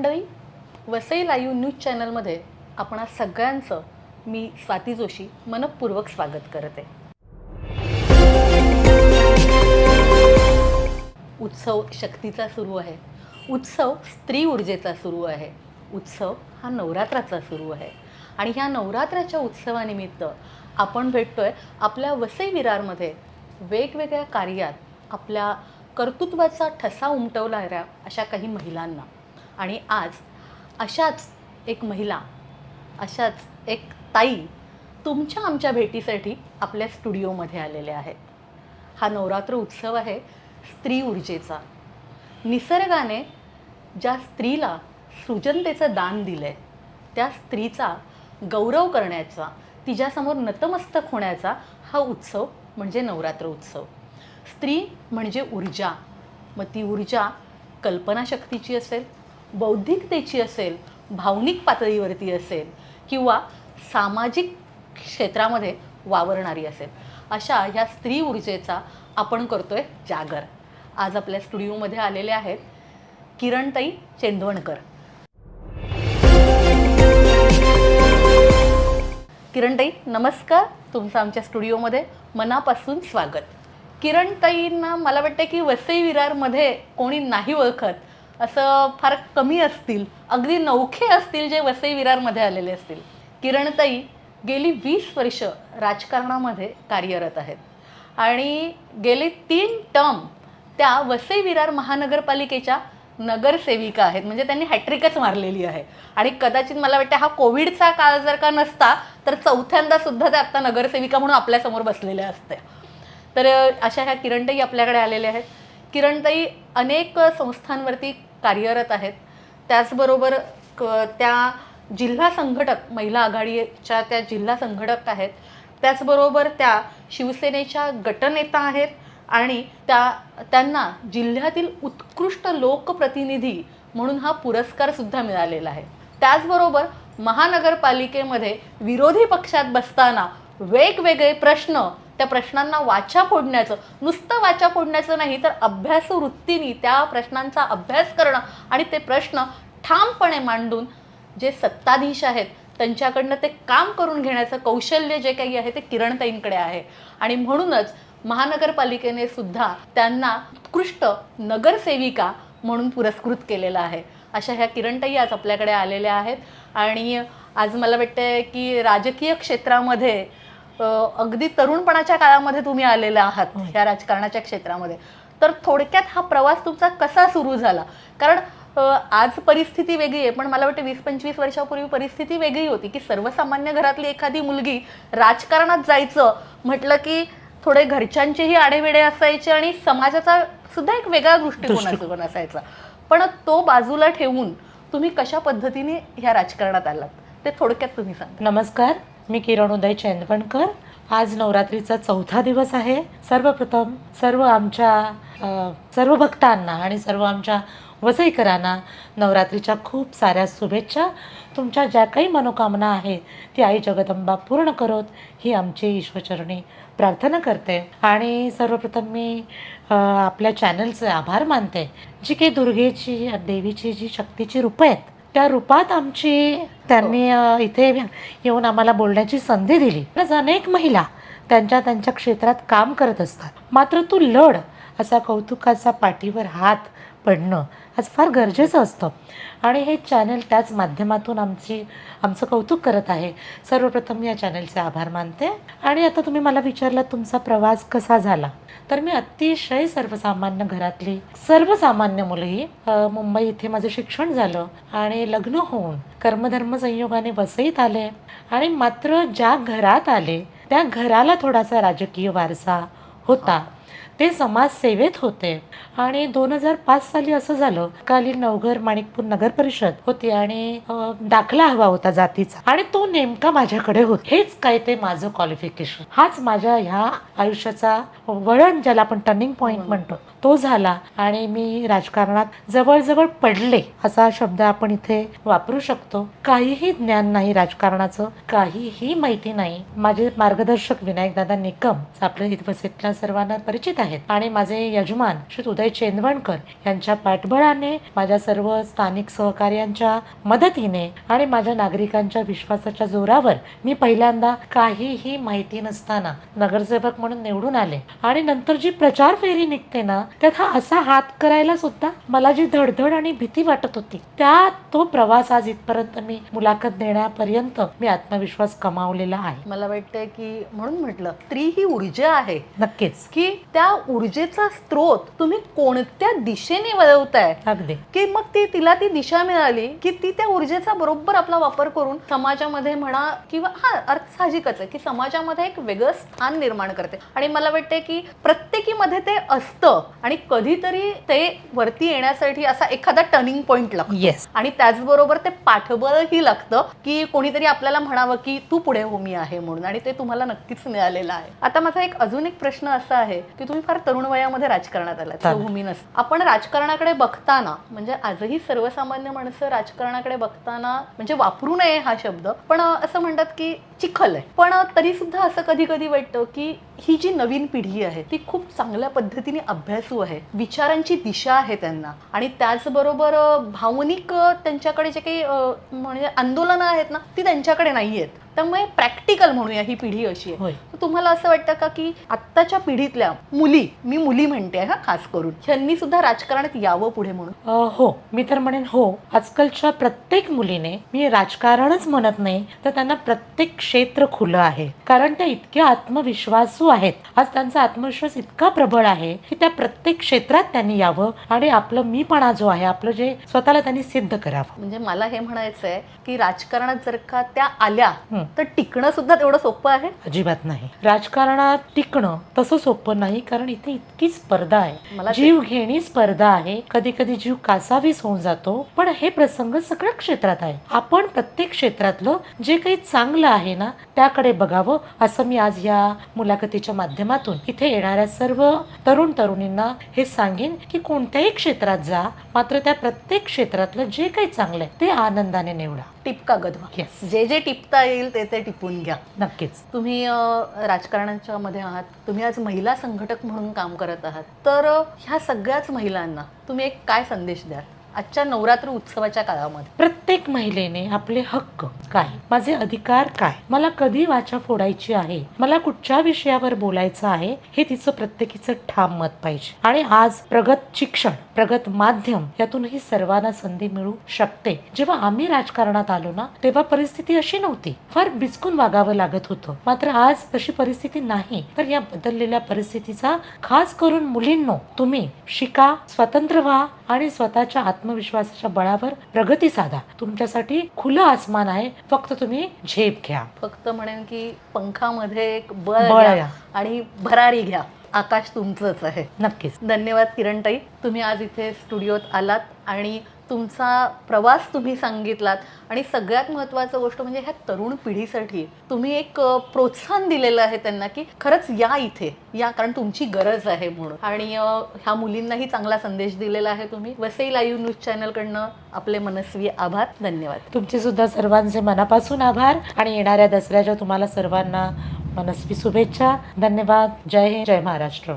मंडळी Vasai live news चॅनलमध्ये आपणा सगळ्यांचं मी स्वाती जोशी मनपूर्वक स्वागत करते. उत्सव शक्तीचा सुरू आहे. उत्सव स्त्री ऊर्जेचा सुरू आहे. उत्सव हा नवरात्राचा सुरू आहे. आणि ह्या नवरात्राच्या उत्सवानिमित्त आपण भेटतोय आपल्या वसई विरारमध्ये वेगवेगळ्या कार्यात आपल्या कर्तृत्वाचा ठसा उमटवणाऱ्या अशा काही महिलांना. आणि आज अशाच एक महिला अशाच एक ताई तुमच्या आमच्या भेटीसाठी आपल्या स्टुडिओमध्ये आलेल्या आहेत. हा नवरात्र उत्सव आहे स्त्री ऊर्जेचा. निसर्गाने ज्या स्त्रीला सृजनतेचं दान दिलं आहे त्या स्त्रीचा गौरव करण्याचा तिच्यासमोर नतमस्तक होण्याचा हा उत्सव म्हणजे नवरात्र उत्सव. स्त्री म्हणजे ऊर्जा. मग ती ऊर्जा कल्पनाशक्तीची असेल बौद्धिकतेची असेल भावनिक पातळीवरती असेल किंवा सामाजिक क्षेत्रामध्ये वावरणारी असेल अशा ह्या स्त्री ऊर्जेचा आपण करतो आहे जागर. आज आपल्या स्टुडिओमध्ये आलेले आहेत किरणताई चेंदवणकर. किरणताई नमस्कार. तुमचं आमच्या स्टुडिओमध्ये मनापासून स्वागत. किरणताईंना मला वाटतं की वसई विरारमध्ये कोणी नाही ओळखत असं फार कमी असतील अगदी नौखे असतील जे वसई विरारमध्ये आलेले असतील. किरणताई गेली वीस वर्ष राजकारणामध्ये कार्यरत आहेत. आणि गेले तीन टर्म त्या वसई विरार महानगरपालिकेच्या नगरसेविका आहेत. म्हणजे त्यांनी हॅट्रिकच मारलेली आहे. आणि कदाचित मला वाटतं हा कोविडचा काळ जर का नसता तर चौथ्यांदा सुद्धा त्या आत्ता नगरसेविका म्हणून आपल्यासमोर बसलेल्या असत्या. तर अशा ह्या किरणताई आपल्याकडे आलेल्या आहेत. किरणताई अनेक संस्थांवरती कार्यरत आहेत. त्याचबरोबर क त्या जिल्हा संघटक महिला आघाडीच्या त्या जिल्हा संघटक आहेत. त्याचबरोबर त्या शिवसेनेच्या गटनेता आहेत आणि त्या त्यांना जिल्ह्यातील उत्कृष्ट लोकप्रतिनिधी म्हणून हा पुरस्कारसुद्धा मिळालेला आहे. त्याचबरोबर महानगरपालिकेमध्ये विरोधी पक्षात बसताना वेगवेगळे प्रश्न त्या प्रश्नांना वाचा फोडण्याचं नुसतं वाचा फोडण्याचं नाही तर अभ्यास वृत्तीनी त्या प्रश्नांचा अभ्यास करणं आणि ते प्रश्न ठामपणे मांडून जे सत्ताधीश आहेत त्यांच्याकडनं ते काम करून घेण्याचं कौशल्य जे काही आहे ते किरणताईंकडे आहे. आणि म्हणूनच महानगरपालिकेने सुद्धा त्यांना उत्कृष्ट नगरसेविका म्हणून पुरस्कृत केलेलं आहे. अशा ह्या किरणताई आज आपल्याकडे आलेल्या आहेत. आणि आज मला वाटतं की राजकीय क्षेत्रामध्ये अगदी तरुणपणाच्या काळामध्ये तुम्ही आलेला आहात या राजकारणाच्या क्षेत्रामध्ये. तर थोडक्यात हा प्रवास तुमचा कसा सुरू झाला? कारण आज परिस्थिती वेगळी आहे पण मला वाटतं वीस पंचवीस वर्षापूर्वी परिस्थिती वेगळी होती की सर्वसामान्य घरातली एखादी मुलगी राजकारणात जायचं म्हटलं की थोडे घरच्यांचेही आडेवेडे असायचे आणि समाजाचा सुद्धा एक वेगळा दृष्टिकोन. असायचा. पण तो बाजूला ठेवून तुम्ही कशा पद्धतीने ह्या राजकारणात आलात? ते थोडक्यात तुम्ही सांगा. नमस्कार. मी किरण उदय चेंदवणकर. आज नवरात्रीचा चौथा दिवस आहे. सर्वप्रथम सर्व आमच्या सर्व भक्तांना आणि सर्व आमच्या वसईकरांना नवरात्रीच्या खूप साऱ्या शुभेच्छा. तुमच्या ज्या काही मनोकामना आहेत ती आई जगदंबा पूर्ण करोत ही आमची ईश्वचरणी प्रार्थना करते. आणि सर्वप्रथम मी आपल्या चॅनलचे आभार मानते. जी काही दुर्गेची देवीची जी शक्तीची रूपं आहेत त्या रूपात आमची त्यांनी अ, इथे येऊन आम्हाला बोलण्याची संधी दिली. अनेक महिला त्यांच्या त्यांच्या क्षेत्रात काम करत असतात. मात्र तू लढ असा कौतुकाचा पाठीवर हात पडणं आज फार गरजेचं असतं. आणि हे चॅनल त्याच माध्यमातून आमची आमचं कौतुक करत आहे. सर्वप्रथम या चॅनलचे आभार मानते. आणि आता तुम्ही मला विचारला तुमचा प्रवास कसा झाला? तर मी अतिशय सर्वसामान्य घरातली सर्वसामान्य मुलगी मुंबई इथे माझं शिक्षण झालं आणि लग्न होऊन कर्मधर्म संयोगाने वसईत आले. आणि मात्र ज्या घरात आले त्या घराला थोडासा राजकीय वारसा होता. ते समाजसेवेत होते. आणि दोन हजार पाच साली असं झालं काली नवघर माणिकपूर नगर परिषद होती आणि दाखला हवा होता जातीचा. आणि तो नेमका माझ्याकडे होता. हेच काय ते माझं क्वालिफिकेशन हाच माझ्या ह्या आयुष्याचा वळण ज्याला आपण टर्निंग पॉइंट म्हणतो. तो झाला आणि मी राजकारणात जवळजवळ पडले असा शब्द आपण इथे वापरू शकतो. काहीही ज्ञान नाही राजकारणाचं काहीही माहिती नाही. माझे मार्गदर्शक विनायक दादा निकम आपल्या इथे सर्वांना परिचित आहे आहेत. आणि माझे यजमान श्री उदय चेंदवणकर यांच्या पाठबळाने माझ्या सर्व स्थानिक सहकार्यांच्या मदतीने आणि माझ्या नागरिकांच्या विश्वासाच्या जोरावर मी पहिल्यांदा काहीही माहिती नसताना नगरसेवक म्हणून निवडून आले. आणि नंतर जी प्रचार फेरी निघते ना त्यात हा असा हात करायला सुद्धा मला जी धडधड आणि भीती वाटत होती त्या तो प्रवास आज इथपर्यंत मी मुलाखत देण्यापर्यंत मी आत्मविश्वास कमावलेला आहे. मला वाटतंय की म्हणून म्हटलं स्त्री ही ऊर्जा आहे. नक्कीच. की त्या ऊर्जेचा स्रोत तुम्ही कोणत्या दिशेने वळवताय? अगदी. की मग ती तिला ती दिशा मिळाली की ती त्या ऊर्जेचा बरोबर आपला वापर करून समाजामध्ये म्हणा किंवा हा अर्थ साहजिकच आहे की समाजामध्ये एक वेगळं स्थान निर्माण करते. आणि मला वाटते की प्रत्येकीमध्ये ते असतं आणि कधीतरी ते वरती येण्यासाठी असा एखादा टर्निंग पॉइंट लागतो. येस आणि त्याचबरोबर ते पाठबळही लागतं की कोणीतरी आपल्याला म्हणावं की तू पुढे हो मी आहे म्हणून आणि ते तुम्हाला नक्कीच मिळालेलं आहे. आता माझा एक अजून एक प्रश्न असा आहे की तुम्ही फार तरुण वयामध्ये राजकारणात आलात. भूमी नस आपण राजकारणाकडे बघताना म्हणजे आजही सर्वसामान्य माणसं राजकारणाकडे बघताना म्हणजे वापरू नये हा शब्द पण असं म्हणतात की चिखल आहे पण तरी सुद्धा असं कधी कधी वाटतं की ही जी नवीन पिढी आहे ती खूप चांगल्या पद्धतीने अभ्यासू आहे. विचारांची दिशा आहे त्यांना. आणि त्याचबरोबर भावनिक त्यांच्याकडे जे काही म्हणजे आंदोलनं आहेत ना ती त्यांच्याकडे नाही आहेत. त्यामुळे प्रॅक्टिकल म्हणूया ही पिढी अशी आहे. तुम्हाला असं वाटतं का की आत्ताच्या पिढीतल्या मुली मी मुली म्हणते हा खास करून ह्यांनी सुद्धा राजकारणात यावं पुढे म्हणून? हो. मी तर म्हणेन हो. आजकालच्या प्रत्येक मुलीने मी राजकारणच म्हणत नाही तर त्यांना प्रत्येक क्षेत्र खुलं आहे. कारण त्या इतक्या आत्मविश्वासू आहेत. आज त्यांचा आत्मविश्वास इतका प्रबळ आहे की त्या प्रत्येक क्षेत्रात त्यांनी यावं आणि आपलं मीपणा जो आहे आपलं जे स्वतःला त्यांनी सिद्ध करावं. म्हणजे मला हे म्हणायचं आहे की राजकारणात जर का त्या आल्या. तर टिकणं सुद्धा तेवढं सोपं आहे? अजिबात नाही. राजकारणात टिकणं तसं सोपं नाही कारण इथे इतकी स्पर्धा आहे. मला जीव घेणी स्पर्धा आहे. कधी कधी जीव कासावीस होऊन जातो पण हे प्रसंग सगळ्या क्षेत्रात आहे. आपण प्रत्येक क्षेत्रातलं जे काही चांगलं आहे ना त्याकडे बघावं असं मी आज या मुलाखतीच्या माध्यमातून इथे येणाऱ्या सर्व तरुण तरुणींना हे सांगेन की कोणत्याही क्षेत्रात जा मात्र त्या प्रत्येक क्षेत्रातलं जे काही चांगलं आहे ते आनंदाने निवडा. टिपका गधवा. येस जे जे टिपता येईल ते ते टिपून घ्या. नक्कीच. तुम्ही राजकारणाच्या मध्ये आहात तुम्ही आज महिला संघटक म्हणून काम करत आहात तर ह्या सगळ्याच महिलांना तुम्ही एक काय संदेश द्याल? आजच्या नवरात्र उत्सवाच्या काळामध्ये प्रत्येक महिलेने आपले हक्क काय? माझे अधिकार काय? मला कधी वाचा फोडायची आहे? मला कुठच्या विषयावर बोलायचं आहे? हे तिचं प्रत्येकीचं ठाम मत पाहिजे. आणि आज प्रगत शिक्षण प्रगत माध्यम यातूनही सर्वांना संधी मिळू शकते. जेव्हा आम्ही राजकारणात आलो ना तेव्हा परिस्थिती अशी नव्हती. फार बिचकून वागावं लागत होतं. मात्र आज तशी परिस्थिती नाही. तर या बदललेल्या परिस्थितीचा खास करून मुलींनो तुम्ही शिका स्वतंत्र व्हा आणि स्वतःच्या आत्मविश्वासाच्या बळावर प्रगती साधा. तुमच्यासाठी खुलं आसमान आहे. फक्त तुम्ही झेप घ्या. फक्त म्हणेन की पंखामध्ये एक बळ घ्या. आणि भरारी घ्या. आकाश तुमचंच आहे. नक्कीच. धन्यवाद किरणताई. तुम्ही आज इथे स्टुडिओत आलात आणि तुमचा प्रवास तुम्ही सांगितलात. आणि सगळ्यात महत्त्वाचं गोष्ट म्हणजे ह्या तरुण पिढीसाठी तुम्ही एक प्रोत्साहन दिलेलं आहे त्यांना की खरंच या इथे या कारण तुमची गरज आहे म्हणून. आणि ह्या मुलींनाही चांगला संदेश दिलेला आहे तुम्ही. वसई लाईव्ह न्यूज चॅनलकडनं आपले मनस्वी आभार. धन्यवाद. तुमचे सुद्धा सर्वांचे मनापासून आभार. आणि येणाऱ्या दसऱ्याच्या तुम्हाला सर्वांना मनस्वी शुभेच्छा. धन्यवाद. जय हिंद. जय महाराष्ट्र.